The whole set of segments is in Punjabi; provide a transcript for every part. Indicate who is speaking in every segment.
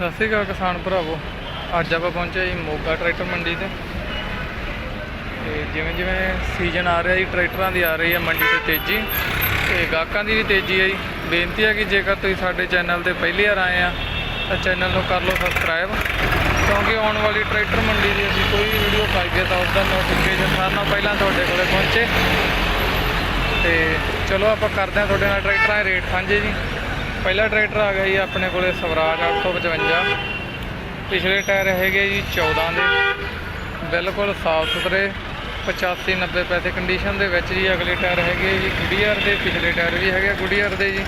Speaker 1: ਸਤਿ ਸ਼੍ਰੀ ਅਕਾਲ ਕਿਸਾਨ ਭਰਾਵੋ। ਅੱਜ ਆਪਾਂ ਪਹੁੰਚੇ ਜੀ ਮੋਗਾ ਟਰੈਕਟਰ ਮੰਡੀ ਤੇ। ਤੇ ਜਿਵੇਂ ਜਿਵੇਂ ਸੀਜ਼ਨ ਆ ਰਿਹਾ ਜੀ, ਟਰੈਕਟਰਾਂ ਦੀ ਆ ਰਹੀ ਹੈ ਮੰਡੀ ਤੇ ਤੇਜ਼ੀ। ਤੇ ਗਾਹਕਾਂ ਦੀ ਵੀ ਤੇਜ਼ੀ ਹੈ ਜੀ। ਬੇਨਤੀ ਹੈ ਕਿ ਜੇਕਰ ਤੁਸੀਂ ਸਾਡੇ ਚੈਨਲ ਤੇ ਪਹਿਲੀ ਵਾਰ ਆਏ ਆ, ਤਾਂ ਚੈਨਲ ਨੂੰ ਕਰ ਲਓ ਸਬਸਕ੍ਰਾਈਬ। ਕਿਉਂਕਿ ਆਉਣ ਵਾਲੀ ਟਰੈਕਟਰ ਮੰਡੀ ਦੀ ਅਸੀਂ ਕੋਈ ਵੀ ਵੀਡੀਓ ਪਾਈਏ ਤਾਂ ਉਸ ਦਾ ਨੋਟੀਫਿਕੇਸ਼ਨ ਸਾਰਿਆਂ ਨਾਲ ਪਹਿਲਾਂ ਤੁਹਾਡੇ ਕੋਲੇ ਪਹੁੰਚੇ। ਤੇ ਚਲੋ ਆਪਾਂ ਕਰਦੇ ਹਾਂ ਤੁਹਾਡੇ ਨਾਲ ਟਰੈਕਟਰਾਂ ਦੇ ਰੇਟ ਸਾਂਝੇ ਜੀ। ਪਹਿਲਾ ਟਰੈਕਟਰ ਆ ਗਿਆ ਜੀ ਆਪਣੇ ਕੋਲੇ ਸਵਰਾਜ 855 ਪਿਛਲੇ ਟਾਇਰ ਹੈਗੇ ਜੀ 14 ਦੇ। ਬਿਲਕੁਲ ਸਾਫ਼ ਸੁਥਰੇ 85 90 ਪੈਸੇ ਕੰਡੀਸ਼ਨ ਦੇ ਵਿੱਚ ਜੀ ਅਗਲੇ ਟਾਇਰ ਹੈਗੇ ਜੀ ਗੁਡੀਅਰ ਦੇ, ਪਿਛਲੇ ਟਾਇਰ ਵੀ ਹੈਗੇ ਗੁਡੀਅਰ ਦੇ ਜੀ।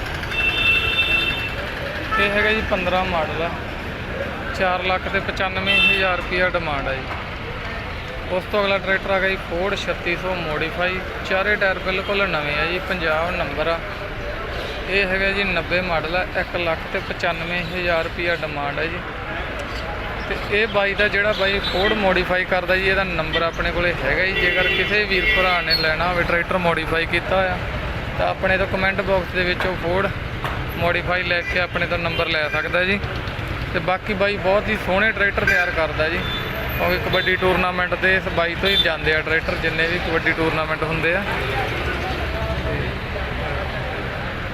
Speaker 1: ਇਹ ਹੈਗਾ ਜੀ 15 ਮਾਡਲ ਆ। 4 ਲੱਖ ਤੇ 95000 ਰੁਪਿਆ ਡਿਮਾਂਡ ਆ ਜੀ। ਉਸ ਤੋਂ ਅਗਲਾ ਟਰੈਕਟਰ ਆ ਗਿਆ ਜੀ ਫੋਰਡ 3600 ਮੋਡੀਫਾਈ ਚਾਰੇ ਟਾਇਰ ਬਿਲਕੁਲ ਨਵੇਂ ਆ ਜੀ ਪੰਜਾਬ ਨੰਬਰ ਆ। ਇਹ ਹੈਗਾ ਜੀ 90 ਮਾਡਲ ਹੈ 1 ਲੱਖ ਤੇ 95000 ਰੁਪਿਆ ਡਿਮਾਂਡ ਹੈ ਜੀ। ਤੇ ਇਹ ਬਾਈ ਦਾ ਜਿਹੜਾ ਬਾਈ ਫੋਰਡ ਮੋਡੀਫਾਈ ਕਰਦਾ ਜੀ, ਇਹਦਾ ਨੰਬਰ ਆਪਣੇ ਕੋਲੇ ਹੈਗਾ ਜੀ। ਜੇਕਰ ਕਿਸੇ ਵੀਰ ਭਰਾ ਨੇ ਲੈਣਾ ਹੋਵੇ ਟਰੈਕਟਰ ਮੋਡੀਫਾਈ ਕੀਤਾ ਹੋਇਆ, ਤਾਂ ਆਪਣੇ ਤੋਂ ਕਮੈਂਟ ਬਾਕਸ ਦੇ ਵਿੱਚ ਉਹ ਫੋਰਡ ਮੋਡੀਫਾਈ ਲੈ ਕੇ ਆਪਣੇ ਤੋਂ ਨੰਬਰ ਲੈ ਸਕਦਾ ਜੀ। ਤੇ ਬਾਕੀ ਬਾਈ ਬਹੁਤ ਹੀ ਸੋਹਣੇ ਟਰੈਕਟਰ ਤਿਆਰ ਕਰਦਾ ਜੀ। ਕਿਉਂਕਿ ਕਬੱਡੀ ਟੂਰਨਾਮੈਂਟ ਦੇ ਇਸ ਬਾਈ ਤੋਂ ਹੀ ਜਾਂਦੇ ਆ ਟਰੈਕਟਰ ਜਿੰਨੇ ਵੀ ਕਬੱਡੀ ਟੂਰਨਾਮੈਂਟ ਹੁੰਦੇ ਆ।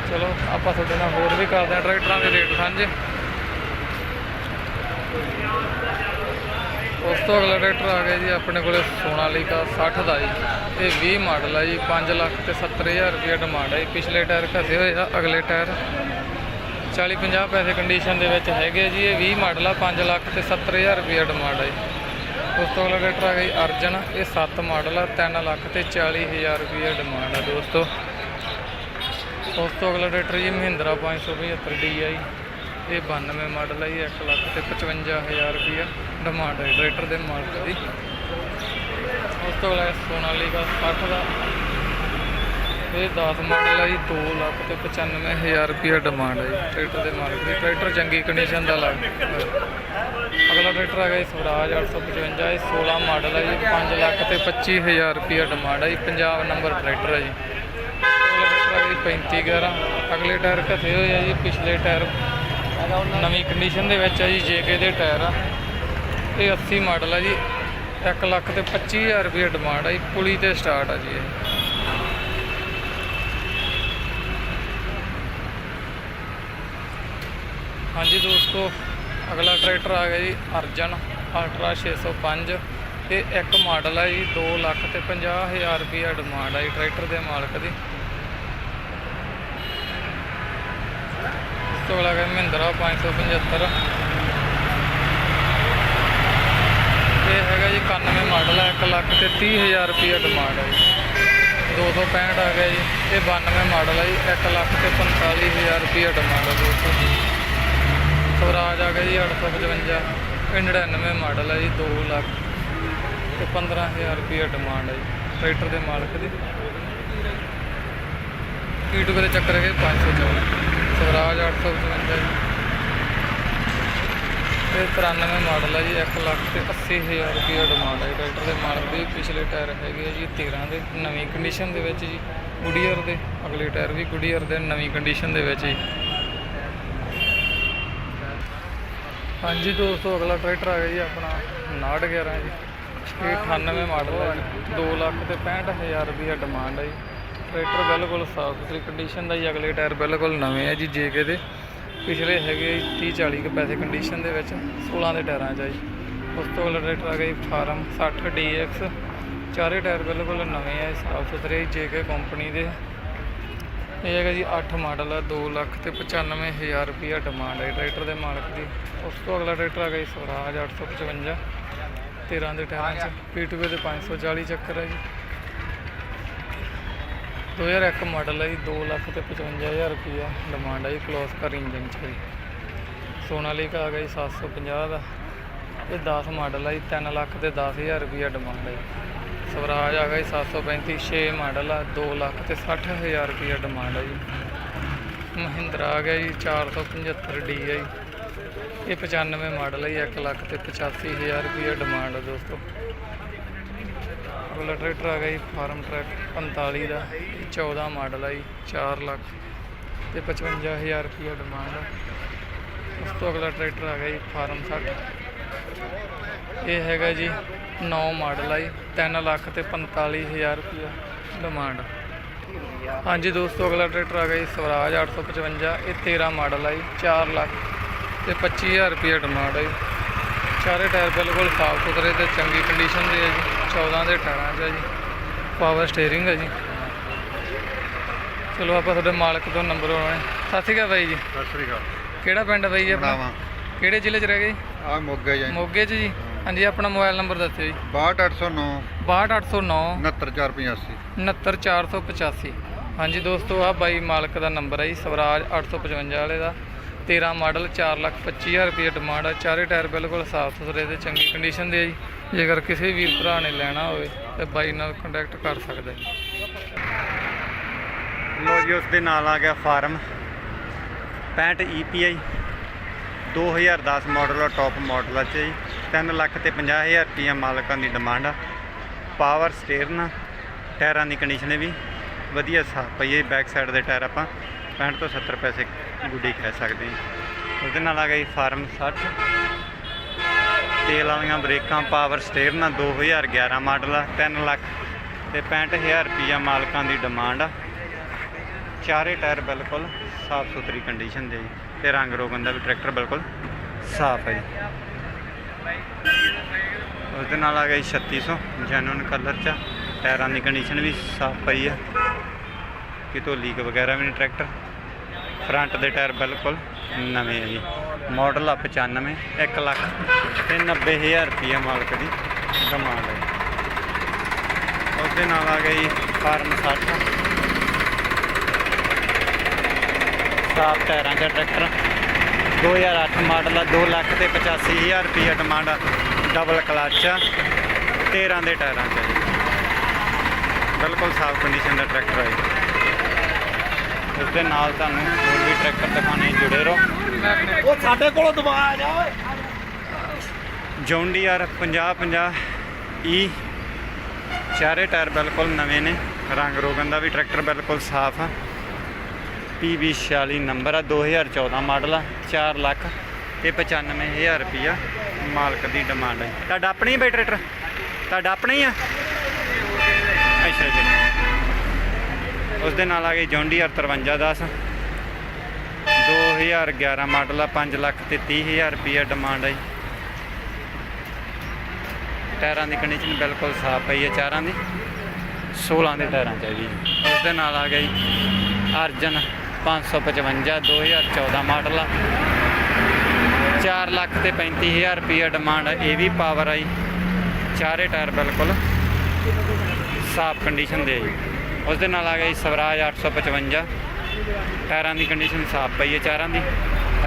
Speaker 1: ਚਲੋ, ਆਪਾਂ ਤੁਹਾਡੇ ਨਾਲ ਹੋਰ ਵੀ ਕਰਦੇ ਹਾਂ ਟਰੈਕਟਰਾਂ ਦੇ ਰੇਟ ਸਾਂਝੇ ਉਸ ਤੋਂ ਅਗਲਾ ਟਰੈਕਟਰ ਆ ਗਿਆ ਜੀ, ਆਪਣੇ ਕੋਲੇ ਸੋਨਾਲੀਕਾ 60 ਦਾ ਜੀ। ਇਹ 20 ਮਾਡਲ ਆ ਜੀ 5 ਲੱਖ ਤੇ 70000 ਰੁਪਏ ਡਿਮਾਂਡ ਹੈ ਜੀ। ਪਿਛਲੇ ਟਾਇਰ ਘਸੇ ਹੋਏ ਆ, ਅਗਲੇ ਟਾਇਰ 40 50 ਪੈਸੇ ਕੰਡੀਸ਼ਨ ਦੇ ਵਿੱਚ ਹੈਗੇ ਜੀ। ਇਹ 20 ਮਾਡਲ ਆ 5 ਲੱਖ ਤੇ 70000 ਰੁਪਏ ਡਿਮਾਂਡ ਹੈ ਜੀ। ਉਸ ਤੋਂ ਅਗਲਾ ਟਰੈਕਟਰ ਆ ਗਿਆ ਜੀ, ਅਰਜਨ। ਇਹ 7 ਮਾਡਲ ਆ 3 ਲੱਖ ਤੇ 40000 ਰੁਪਏ ਡਿਮਾਂਡ ਹੈ ਦੋਸਤੋ। ਉਸ ਤੋਂ ਅਗਲਾ ਟਰੈਕਟਰ ਜੀ ਮਹਿੰਦਰਾ 575 DI ਇਹ 92 ਮਾਡਲ ਹੈ ਜੀ 1 ਲੱਖ ਤੇ 55000 ਰੁਪਏ ਡਿਮਾਂਡ ਹੈ ਟਰੈਕਟਰ ਦੇ ਮਾਲਕ ਦੀ ਉਸ ਤੋਂ ਅਗਲਾ ਸੋਨਾਲੀਕਾ 60 ਦਾ। ਇਹ 10 ਮਾਡਲ ਹੈ ਜੀ 2 ਲੱਖ ਤੇ 95000 ਰੁਪਏ ਡਿਮਾਂਡ ਹੈ ਜੀ, ਟਰੈਕਟਰ ਦੇ ਮਾਲਕ ਦੀ। ਟਰੈਕਟਰ ਚੰਗੀ ਕੰਡੀਸ਼ਨ ਦਾ ਲੱਗ ਅਗਲਾ ਟਰੈਕਟਰ ਹੈਗਾ ਜੀ, ਸਵਰਾਜ 855 ਇਹ 16 ਮਾਡਲ ਹੈ ਜੀ 5 ਲੱਖ ਤੇ 25000 ਰੁਪਏ ਡਿਮਾਂਡ ਹੈ ਜੀ ਪੰਜਾਬ ਨੰਬਰ ਟਰੈਕਟਰ ਹੈ ਜੀ ਅਗਲਾ ਟਰੈਕਟਰ ਹੈਗਾ ਜੀ 3511 ਅਗਲੇ ਟਾਇਰ ਘਸੇ ਹੋਏ ਆ ਜੀ, ਪਿਛਲੇ ਟਾਇਰ। ਨਵੀਂ ਕੰਡੀਸ਼ਨ ਦੇ ਵਿੱਚ ਆ ਜੀ, ਜੇਕੇ ਦੇ ਟਾਇਰ ਆ। ਇਹ 80 ਮਾਡਲ ਆ ਜੀ। 1 ਲੱਖ ਤੇ 25000 ਰੁਪਏ ਡਿਮਾਂਡ ਆ ਜੀ, ਪੁਲੀ ਤੇ ਸਟਾਰਟ ਆ ਜੀ ਇਹ। ਹਾਂਜੀ ਦੋਸਤੋ, ਅਗਲਾ ਟਰੈਕਟਰ ਆ ਗਿਆ ਜੀ, ਅਰਜਨ ਅਲਟਰਾ 605 ਇਹ ਇੱਕ ਮਾਡਲ ਹੈ ਜੀ 2 ਲੱਖ ਤੇ 50000 ਰੁਪਏ ਡਿਮਾਂਡ ਹੈ ਜੀ ਟਰੈਕਟਰ ਦੇ ਮਾਲਕ ਦੀ। ਇਸ ਤੋਂ ਅਗਲਾ ਹੈ ਮਹਿੰਦਰਾ 575 ਇਹ ਹੈਗਾ ਜੀ 91 ਮਾਡਲ ਹੈ 1 ਲੱਖ ਤੇ 30000 ਰੁਪਏ ਡਿਮਾਂਡ ਹੈ ਜੀ। 265 ਆ ਗਿਆ ਜੀ, ਇਹ 92 ਮਾਡਲ ਹੈ ਜੀ 1 ਲੱਖ ਤੇ 45000 ਰੁਪਏ ਡਿਮਾਂਡ ਹੈ ਦੋਸਤੋ ਸਵਰਾਜ ਆ ਗਿਆ ਜੀ 855 ਇਹ 99 ਮਾਡਲ ਹੈ ਜੀ 2 ਲੱਖ ਤੇ 15000 ਰੁਪਏ ਡਿਮਾਂਡ ਹੈ ਜੀ, ਟਰੈਕਟਰ ਦੇ ਮਾਲਕ ਦੀ। ਕੀਟੂ ਦੇ ਚੱਕਰ ਹੈਗੇ? 514 ਸਵਰਾਜ 855 ਜੀ। ਇਹ 93 ਮਾਡਲ ਹੈ ਜੀ 1 ਲੱਖ ਤੇ 80000 ਰੁਪਏ ਡਿਮਾਂਡ ਹੈ। ਜੀ ਟਰੈਕਟਰ ਦੇ ਮਾਲਕ ਦੀ ਪਿਛਲੇ ਟਾਇਰ ਹੈਗੇ ਆ ਜੀ 13 ਦੇ ਨਵੀਂ ਕੰਡੀਸ਼ਨ ਦੇ ਵਿੱਚ ਜੀ, ਗੁਡੀਅਰ ਦੇ। ਅਗਲੇ ਟਾਇਰ ਵੀ ਗੁਡੀਅਰ ਦੇ, ਨਵੀਂ ਕੰਡੀਸ਼ਨ ਦੇ ਵਿੱਚ ਜੀ। ਹਾਂਜੀ ਦੋਸਤੋ, ਅਗਲਾ ਟਰੈਕਟਰ ਆ ਗਿਆ ਜੀ ਆਪਣਾ 911 ਜੀ। ਇਹ 98 ਮਾਡਲ ਹੈ ਜੀ। 2 ਲੱਖ ਤੇ 65000 ਰੁਪਏ ਡਿਮਾਂਡ ਹੈ ਜੀ। ਟਰੈਕਟਰ ਬਿਲਕੁਲ ਸਾਫ਼ ਸੁਥਰੀ ਕੰਡੀਸ਼ਨ ਦਾ ਜੀ, ਅਗਲੇ ਟਾਇਰ ਬਿਲਕੁਲ ਨਵੇਂ ਹੈ ਜੀ ਜੇਕੇ ਦੇ ਪਿਛਲੇ ਹੈਗੇ 30 40 ਕੁ ਪੈਸੇ ਕੰਡੀਸ਼ਨ ਦੇ ਵਿੱਚ 16 ਦੇ ਟਾਇਰਾਂ 'ਚ ਆ ਜੀ। ਉਸ ਤੋਂ ਅਗਲਾ ਟਰੈਕਟਰ ਆ ਗਿਆ ਜੀ ਫਾਰਮ 60 DX ਚਾਰੇ ਟਾਇਰ ਬਿਲਕੁਲ ਨਵੇਂ ਹੈ ਸਾਫ਼ ਸੁਥਰੇ ਜੇਕੇ ਕੰਪਨੀ ਦੇ। ਇਹ ਹੈਗਾ ਜੀ 8 ਮਾਡਲ ਹੈ 2 ਲੱਖ ਤੇ 95000 ਰੁਪਏ ਡਿਮਾਂਡ ਹੈ ਟਰੈਕਟਰ ਦੇ ਮਾਲਕ ਦੀ। ਉਸ ਤੋਂ ਅਗਲਾ ਟਰੈਕਟਰ ਆ ਗਿਆ ਜੀ, ਸਵਰਾਜ 855 13 ਦੇ ਟਾਇਰਾਂ 'ਚ P2 ਦੇ 540 ਚੱਕਰ ਹੈ ਜੀ। 2001 ਮਾਡਲ ਹੈ ਜੀ 2 ਲੱਖ ਤੇ 55000 ਰੁਪਏ ਡਿਮਾਂਡ ਹੈ ਜੀ ਕਲੋਸ ਕਰ ਇੰਜਨ 'ਚ ਜੀ ਸੋਨਾਲੀਕਾ ਆ ਗਿਆ ਜੀ 750 ਦਾ। ਇਹ 10 ਮਾਡਲ ਹੈ ਜੀ 3 ਲੱਖ ਤੇ 10000 ਰੁਪਏ ਡਿਮਾਂਡ ਹੈ ਜੀ ਸਵਰਾਜ ਆ ਗਿਆ ਜੀ 735 6 ਮਾਡਲ ਆ 2 ਲੱਖ ਤੇ 60000 ਰੁਪਏ ਡਿਮਾਂਡ ਹੈ ਜੀ ਮਹਿੰਦਰਾ ਆ ਗਿਆ ਜੀ 475 ਡੀ ਹੈ ਜੀ ਇਹ 95 ਮਾਡਲ ਹੈ ਜੀ 1 ਲੱਖ ਤੇ 85000 ਰੁਪਏ ਡਿਮਾਂਡ ਹੈ ਦੋਸਤੋ। ਅਗਲਾ ਟਰੈਕਟਰ ਆ ਗਿਆ ਜੀ, ਫਾਰਮ ਟਰੈਕ 45 ਦਾ ਇਹ 14 ਮਾਡਲ ਆ ਜੀ 4 ਲੱਖ ਤੇ 55000 ਰੁਪਏ ਡਿਮਾਂਡ ਹੈ ਉਸ ਤੋਂ ਅਗਲਾ ਟਰੈਕਟਰ ਆ ਗਿਆ ਜੀ, ਫਾਰਮ 60 ਇਹ ਹੈਗਾ ਜੀ 9 ਮਾਡਲ ਆ ਜੀ 3 ਲੱਖ ਤੇ 45000 ਰੁਪਇਆ ਡਿਮਾਂਡ ਹਾਂਜੀ ਦੋਸਤੋ, ਅਗਲਾ ਟਰੈਕਟਰ ਆ ਗਿਆ ਜੀ, ਸਵਰਾਜ 855 ਇਹ 13 ਮਾਡਲ ਆ ਜੀ 4 ਲੱਖ ਤੇ 25000 ਰੁਪਇਆ ਡਿਮਾਂਡ ਆ ਜੀ। ਚਾਰੇ ਟਾਇਰ ਬਿਲਕੁਲ ਸਾਫ਼ ਸੁਥਰੇ ਤੇ ਚੰਗੀ ਕੰਡੀਸ਼ਨ ਦੇ ਆ ਜੀ। 14 ਦੇ ਟਾਇਰਾਂ 'ਚ ਆ ਜੀ। ਪਾਵਰ ਸਟੀਅਰਿੰਗ ਹੈ ਜੀ। ਚਲੋ ਆਪਾਂ ਤੁਹਾਡੇ ਮਾਲਕ ਤੋਂ ਨੰਬਰ ਆਉਣੇ ਸਤਿ ਸ਼੍ਰੀ ਅਕਾਲ ਬਾਈ ਜੀ।
Speaker 2: ਸਤਿ ਸ੍ਰੀ ਅਕਾਲ।
Speaker 1: ਕਿਹੜਾ ਪਿੰਡ ਬਾਈ ਜੀ ਆਪਣਾ? ਕਿਹੜੇ ਜ਼ਿਲ੍ਹੇ 'ਚ ਰਹਿ ਗਏ? ਜੀ?
Speaker 2: ਆ ਮੋਗਾ ਜੀ।
Speaker 1: ਮੋਗੇ 'ਚ ਜੀ। ਹਾਂਜੀ ਆਪਣਾ ਮੋਬਾਈਲ ਨੰਬਰ ਦੱਸਿਓ ਜੀ।
Speaker 2: 62809
Speaker 1: 62809
Speaker 2: 69485
Speaker 1: 69485 ਹਾਂਜੀ ਦੋਸਤੋ ਆ ਬਾਈ ਮਾਲਕ ਦਾ ਨੰਬਰ ਹੈ ਜੀ। ਸਵਰਾਜ 855 ਵਾਲੇ ਦਾ। 13 ਮਾਡਲ 425000 ਰੁਪਏ ਡਿਮਾਂਡ ਆ। ਚਾਰੇ ਟਾਇਰ ਬਿਲਕੁਲ ਸਾਫ਼ ਸੁਥਰੇ ਤੇ ਚੰਗੀ ਕੰਡੀਸ਼ਨ ਦੇ ਆ ਜੀ। ਜੇਕਰ ਕਿਸੇ ਵੀਰ ਭਰਾ ਨੇ ਲੈਣਾ ਹੋਵੇ, ਤੇ ਬਾਈ ਨਾਲ ਕੰਟੈਕਟ ਕਰ ਸਕਦਾ ਜੀ।
Speaker 3: ਲੋ ਜੀ, ਉਸ ਦੇ ਨਾਲ ਆ ਗਿਆ ਫਾਰਮ। 65 EPI 2010 ਮਾਡਲ ਆ ਟੌਪ ਮਾਡਲ ਆ ਚ ਜੀ। 3 ਲੱਖ ਤੇ 50000 ਰੁਪਈਆ ਮਾਲਕਾਂ ਦੀ ਡਿਮਾਂਡ ਆ। ਪਾਵਰ ਸਟੀਅਰਿੰਗ ਟਾਇਰਾਂ ਦੀ ਕੰਡੀਸ਼ਨ ਵੀ ਵਧੀਆ ਸਾਫ਼ ਪਈ ਹੈ ਬੈਕ ਸਾਈਡ ਦੇ ਟਾਇਰ ਆਪਾਂ। 65 ਤੋਂ 70 ਪੈਸੇ ਗੁੱਡੀ ਕਹਿ ਸਕਦੇ ਉਹਦੇ ਨਾਲ ਆ ਗਈ ਫਾਰਮ 60 ਤੇਲ ਵਾਲੀਆਂ ਬ੍ਰੇਕਾਂ, ਪਾਵਰ ਸਟੀਅਰਿੰਗ 2011 ਮਾਡਲ ਆ 3 ਲੱਖ ਤੇ 65000 ਰੁਪਈਆ ਮਾਲਕਾਂ ਦੀ ਡਿਮਾਂਡ ਆ। ਚਾਰੇ ਟਾਇਰ ਬਿਲਕੁਲ ਸਾਫ਼ ਸੁਥਰੀ ਕੰਡੀਸ਼ਨ ਦੇ ਜੀ, ਤੇ ਰੰਗ ਰੋਗਨ ਦਾ ਵੀ ਟਰੈਕਟਰ ਬਿਲਕੁਲ ਸਾਫ਼ ਹੈ ਜੀ। ਉਸ ਦੇ ਨਾਲ ਆ ਗਈ ਜੀ 3600 ਜੈਨੂਨ ਕਲਰ ਚ ਆ। ਟਾਇਰਾਂ ਦੀ ਕੰਡੀਸ਼ਨ ਵੀ ਸਾਫ਼ ਪਈ ਆ। ਕਿਤੋਂ ਲੀਕ ਵਗੈਰਾ ਵੀ ਨਹੀਂ ਟਰੈਕਟਰ। ਫਰੰਟ ਦੇ ਟਾਇਰ ਬਿਲਕੁਲ ਨਵੇਂ ਆ ਜੀ। ਮਾਡਲ ਆ 95 1 ਲੱਖ ਤੇ 90000 ਰੁਪਈਆ ਮਾਲਕ ਦੀ ਡਿਮਾਂਡ ਹੈ ਉਸ ਦੇ ਨਾਲ ਆ ਗਿਆ ਜੀ ਫਾਰਮ 60 ਸਾਫ਼ ਟਾਇਰਾਂ ਦਾ ਟਰੈਕਟਰ। 2008 ਮਾਡਲ ਆ 2 ਲੱਖ ਤੇ 85000 ਰੁਪਈਆ ਡਿਮਾਂਡ ਆ। ਡਬਲ ਕਲਚ ਆ 13 ਦੇ ਟਾਇਰਾਂ 'ਚ ਬਿਲਕੁਲ ਸਾਫ਼ ਕੰਡੀਸ਼ਨ ਦਾ ਟਰੈਕਟਰ ਹੈ ਜੀ। ਇਸ ਦੇ ਨਾਲ ਤੁਹਾਨੂੰ ਹੋਰ ਵੀ ਟਰੈਕਟਰ ਦਿਖਾਣੇ ਜੁੜੇ ਰਹੋ।
Speaker 4: ਉਹ ਸਾਡੇ ਕੋਲੋਂ ਦਬਾ ਆ ਜਾ ਓਏ।
Speaker 3: ਜੌਨ ਡੀਆਰ 50 50 ਈ ਚਾਰੇ ਟਾਇਰ ਬਿਲਕੁਲ ਨਵੇਂ ਨੇ। ਰੰਗ ਰੋਗਨ ਦਾ ਵੀ ਟਰੈਕਟਰ ਬਿਲਕੁਲ ਸਾਫ਼ ਆ। PB 46 ਨੰਬਰ ਆ 2014 ਮਾਡਲ ਆ 4 ਲੱਖ ਤੇ 95000 ਰੁਪਿਆ ਮਾਲਕ ਦੀ ਡਿਮਾਂਡ ਹੈ। ਤੁਹਾਡਾ ਆਪਣਾ ਹੀ ਬਈ ਟਰੈਕਟਰ? ਤੁਹਾਡਾ ਆਪਣਾ ਹੀ ਆ? ਅੱਛਾ ਜੀ ਉਸ ਦੇ ਨਾਲ ਆ ਗਈ ਜੌਨ ਡੀਆਰ 5310 2011 ਮਾਡਲ ਆ 5 ਲੱਖ ਤੇ 30000 ਰੁਪਿਆ ਡਿਮਾਂਡ ਹੈ ਜੀ। ਟਾਇਰਾਂ ਦੀ ਕੰਡੀਸ਼ਨ ਬਿਲਕੁਲ ਸਾਫ਼ ਪਈ ਹੈ ਚਾਰਾਂ ਦੀ। 16 ਦੇ ਟਾਇਰਾਂ ਚ ਉਸ ਦੇ ਨਾਲ ਆ ਗਿਆ ਜੀ, ਅਰਜਨ 555 2014 ਮਾਡਲ ਆ। 4 ਲੱਖ ਤੇ 35000 ਰੁਪਏ ਡਿਮਾਂਡ ਇਹ ਵੀ ਪਾਵਰ ਆਈ ਚਾਰੇ ਟਾਇਰ ਬਿਲਕੁਲ ਸਾਫ਼ ਕੰਡੀਸ਼ਨ ਦੇ ਜੀ। ਉਸ ਦੇ ਨਾਲ ਆ ਗਿਆ ਜੀ ਸਵਰਾਜ 855 ਟਾਇਰਾਂ ਦੀ ਕੰਡੀਸ਼ਨ ਸਾਫ਼ ਪਈ ਹੈ ਚਾਰਾਂ ਦੀ।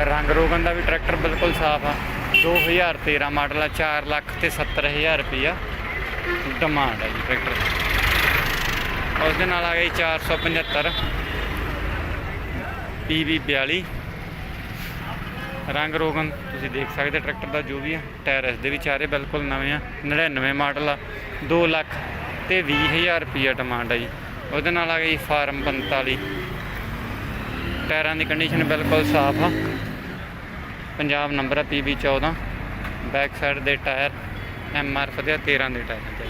Speaker 3: ਰੰਗ ਰੋਗਨ ਦਾ ਵੀ ਟਰੈਕਟਰ ਬਿਲਕੁਲ ਸਾਫ਼ ਆ। 2013 ਮਾਡਲ ਆ 4 ਲੱਖ ਤੇ 70000 ਰੁਪਈਆ ਡਿਮਾਂਡ ਹੈ ਜੀ ਟਰੈਕਟਰ ਉਸ ਦੇ ਨਾਲ ਆ ਗਿਆ ਜੀ 475 PV 42 ਰੰਗ ਰੋਗਨ ਤੁਸੀਂ ਦੇਖ ਸਕਦੇ ਟਰੈਕਟਰ ਦਾ ਜੋ ਵੀ ਆ ਟਾਇਰ ਇਸ ਦੇ ਵੀ ਚਾਰੇ ਬਿਲਕੁਲ ਨਵੇਂ ਆ 99 ਮਾਡਲ ਆ। 2 ਲੱਖ ਤੇ 20000 ਰੁਪਈਆ ਡਿਮਾਂਡ ਆ ਜੀ। ਉਹਦੇ ਨਾਲ ਆ ਗਈ ਫਾਰਮ 45 ਟਾਇਰਾਂ ਦੀ ਕੰਡੀਸ਼ਨ ਬਿਲਕੁਲ ਸਾਫ਼ ਆ। ਪੰਜਾਬ ਨੰਬਰ ਆ PB 14 ਬੈਕ ਸਾਈਡ ਦੇ ਟਾਇਰ MRF ਦੇ ਆ, 13 ਦੇ ਟਾਇਰ ਆ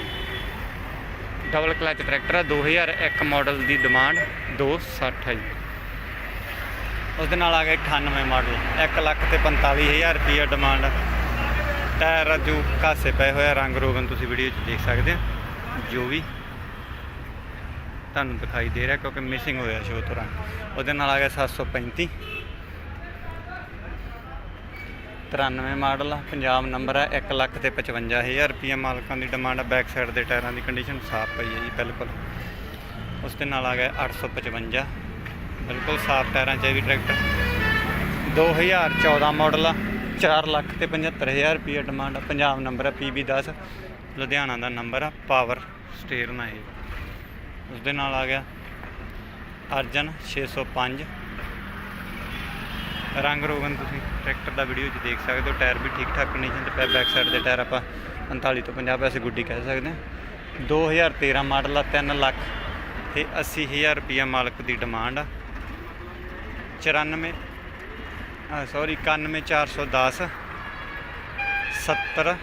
Speaker 3: ਡਬਲ ਕਲਚ ਟਰੈਕਟਰ ਆ 2001 ਮਾਡਲ ਦੀ ਡਿਮਾਂਡ 260 ਹੈ ਜੀ। ਉਸ ਨਾਲ ਆ ਗਿਆ 98 ਮਾਡਲ 1 ਲੱਖ ਤੇ 45000 ਰੁਪਈਆ ਡਿਮਾਂਡ ਟਾਇਰ ਜੋ ਘਾਸੇ ਪਏ ਹੋਇਆ ਰੰਗ ਰੋਗਨ ਤੁਸੀਂ ਵੀਡੀਓ 'ਚ ਦੇਖ ਸਕਦੇ ਹੋ ਜੋ ਵੀ। ਤੁਹਾਨੂੰ ਦਿਖਾਈ ਦੇ ਰਿਹਾ ਕਿਉਂਕਿ ਮਿਸਿੰਗ ਹੋਇਆ ਸ਼ੋ ਤੋਂ ਰੰਗ ਉਹਦੇ ਨਾਲ ਆ ਗਿਆ 735 93 ਮਾਡਲ ਆ, ਪੰਜਾਬ ਨੰਬਰ ਆ 1 ਲੱਖ ਤੇ 55000 ਰੁਪਈਆ ਮਾਲਕਾਂ ਦੀ ਡਿਮਾਂਡ ਆ ਬੈਕ ਸਾਈਡ ਦੇ ਟਾਇਰਾਂ ਦੀ ਕੰਡੀਸ਼ਨ ਸਾਫ਼ ਪਈ ਹੈ ਜੀ, ਬਿਲਕੁਲ। ਉਸ ਦੇ ਨਾਲ ਆ ਗਿਆ 855 ਬਿਲਕੁਲ ਸਾਫ਼ ਟਾਇਰਾਂ 'ਚ ਇਹ ਵੀ ਟਰੈਕਟਰ 2014 ਮਾਡਲ ਆ 4 ਲੱਖ ਤੇ 75000 ਰੁਪਈਆ ਡਿਮਾਂਡ ਆ, ਪੰਜਾਬ ਨੰਬਰ ਆ PB 10 ਲੁਧਿਆਣਾ ਦਾ ਨੰਬਰ ਆ ਪਾਵਰ ਸਟੀਅਰਿੰਗ ਆ ਇਹ। ਉਸ ਦੇ ਨਾਲ ਆ ਗਿਆ ਅਰਜਨ 605 ਰੰਗ ਰੋਗਨ ਤੁਸੀਂ ਟਰੈਕਟਰ ਦਾ ਵੀਡੀਓ 'ਚ ਦੇਖ ਸਕਦੇ ਹੋ। ਟਾਇਰ ਵੀ ਠੀਕ ਠਾਕ ਕੰਡੀਸ਼ਨ 'ਚ ਪਏ ਬੈਕ ਸਾਈਡ ਦੇ ਟਾਇਰ ਆਪਾਂ 45 ਤੋਂ 50 ਪੈਸੇ ਗੁੱਡੀ ਕਹਿ ਸਕਦੇ ਹਾਂ। 2013 ਮਾਡਲ ਆ 3 ਲੱਖ ਤੇ 80000 ਰੁਪਈਆ ਮਾਲਕ ਦੀ ਡਿਮਾਂਡ ਆ। 94 ਸੌਰੀ 91410 70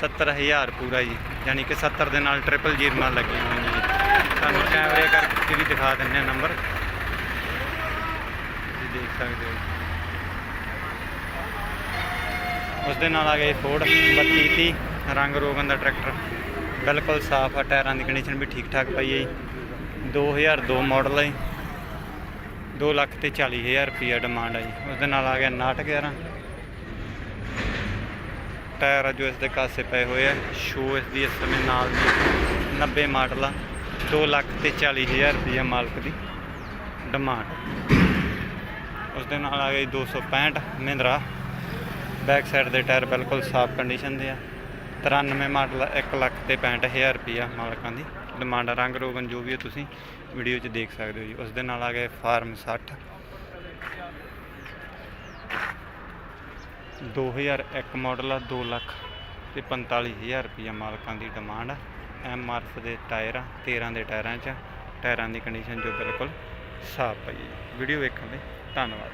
Speaker 3: 70000 ਪੂਰਾ ਜੀ। ਯਾਨੀ ਕਿ 70 ਦੇ ਨਾਲ ਟ੍ਰਿਪਲ ਜੀਰਮਾਂ ਲੱਗੀਆਂ ਹੋਈਆਂ ਜੀ ਤੁਹਾਨੂੰ ਕੈਮਰੇ ਕਰਕੇ ਵੀ ਦਿਖਾ ਦਿੰਦੇ ਆ ਨੰਬਰ ਤੁਸੀਂ ਦੇਖ ਸਕਦੇ ਹੋ। ਉਸ ਦੇ ਨਾਲ ਆ ਗਏ ਫੋਰਡ 3230 ਰੰਗ ਰੋਗਨ ਦਾ ਟਰੈਕਟਰ ਬਿਲਕੁਲ ਸਾਫ਼ ਆ, ਟਾਇਰਾਂ ਦੀ ਕੰਡੀਸ਼ਨ ਵੀ ਠੀਕ ਠਾਕ ਪਈ ਹੈ ਜੀ। 2002 ਮਾਡਲ ਹੈ ਜੀ। 2 ਲੱਖ ਤੇ 40 ਹਜ਼ਾਰ ਰੁਪਈਆ ਡਿਮਾਂਡ ਹੈ ਜੀ। ਉਸ ਦੇ ਨਾਲ ਆ ਗਿਆ 911 ਟਾਇਰ ਆ ਜੋ ਇਸ ਦੇ ਕਾਸੇ ਪਏ ਹੋਏ ਆ। ਸ਼ੋ ਇਸ ਦੀ ਇਸ ਸਮੇਂ ਨਾਲ ਦੀ 90 ਮਾਡਲ ਆ 2 ਲੱਖ ਤੇ 40 ਹਜ਼ਾਰ ਰੁਪਈਆ ਮਾਲਕ ਦੀ ਡਿਮਾਂਡ ਉਸ ਦੇ ਨਾਲ ਆ ਗਈ 265 ਮਹਿੰਦਰਾ। ਬੈਕ ਸਾਈਡ ਦੇ ਟਾਇਰ ਬਿਲਕੁਲ ਸਾਫ਼ ਕੰਡੀਸ਼ਨ ਦੇ ਆ। 93 ਮਾਡਲ 1 ਲੱਖ ਤੇ 65000 ਰੁਪਈਆ ਮਾਲਕਾਂ ਦੀ। ਡਿਮਾਂਡ ਰੰਗ ਰੋਗਨ ਜੋ ਵੀ ਹੈ ਤੁਸੀਂ ਵੀਡੀਓ 'ਚ ਦੇਖ ਸਕਦੇ ਹੋ ਜੀ। ਉਸ ਦੇ ਨਾਲ ਆ ਗਏ ਫਾਰਮ 60 2001 ਮਾਡਲ ਆ 2 ਲੱਖ ਤੇ 45000 ਰੁਪਈਆ ਮਾਲਕਾਂ ਦੀ ਡਿਮਾਂਡ ਆ। ਐਮ ਆਰ ਦੇ ਟਾਇਰ ਆ 13 ਦੇ ਟਾਇਰਾਂ 'ਚ ਟਾਇਰਾਂ ਦੀ ਕੰਡੀਸ਼ਨ ਜੋ ਬਿਲਕੁਲ ਸਾਫ਼ ਪਈ ਹੈ ਵੀਡੀਓ ਵੇਖਣ ਲਈ ਧੰਨਵਾਦ।